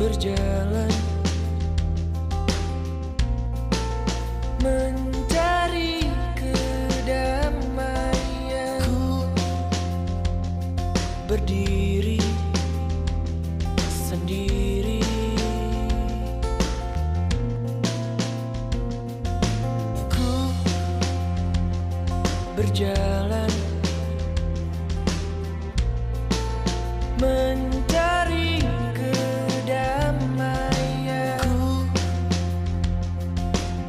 berjalan. Mencari kedamaian. Ku berdiri sendiri. Ku berjalan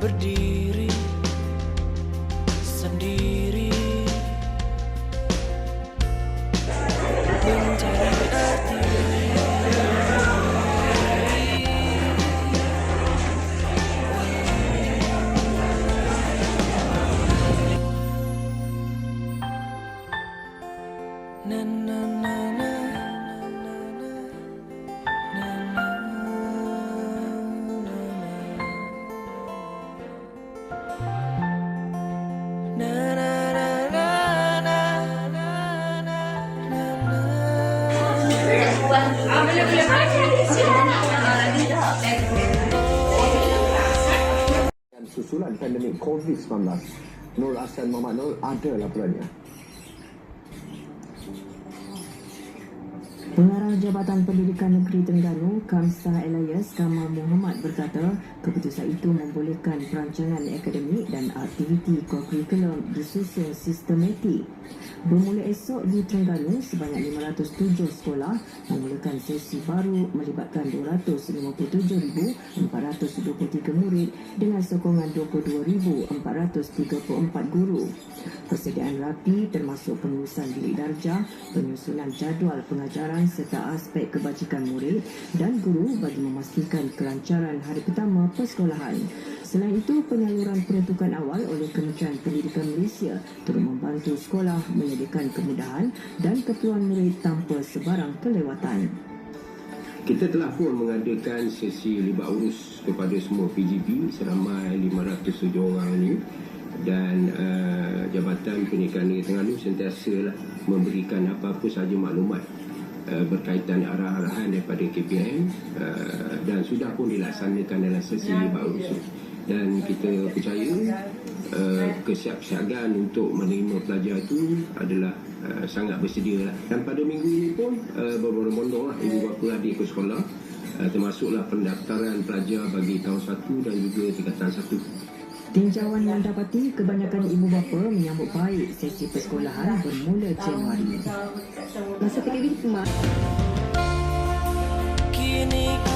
berdiri susulan pandemik COVID-19, Nur Hasan Muhammad Nur ada laporannya. Pengarah Jabatan Pendidikan Negeri Terengganu, Kamsah Elias Kamal Muhammad berkata, keputusan itu membolehkan perancangan akademik dan aktiviti kurikulum disusun sistematik. Bermula esok di Terengganu, sebanyak 507 sekolah memulakan sesi baru melibatkan 257,423 murid dengan sokongan 22,434 guru. Persediaan rapi termasuk pengurusan bilik darjah, penyusunan jadual pengajaran serta aspek kebajikan murid dan guru bagi memastikan kelancaran hari pertama persekolahan. Selain itu, penyaluran peruntukan awal oleh Kementerian Pendidikan Malaysia turut membantu sekolah menyediakan kemudahan dan keperluan murid tanpa sebarang kelewatan. Kita telah pun mengadakan sesi libat urus kepada semua PGP seramai 507 orang ini dan uh, Jabatan Pendidikan Negeri Terengganu sentiasa lah memberikan apa-apa sahaja maklumat uh, berkaitan arah-arahan daripada KPM uh, dan sudah pun dilaksanakan dalam sesi libat urus ini. Dan kita percaya uh, kesiapsiagaan untuk menerima pelajar itu adalah uh, sangat bersedia lah. Dan pada minggu ini pun uh, berbondong-bondong lah ibu bapa adik ke sekolah uh, termasuklah pendaftaran pelajar bagi tahun 1 dan juga tingkatan 1. Tinjauan yang dapati kebanyakan ibu bapa menyambut baik sesi persekolahan bermula Januari. Masa PKP kemarin, Kini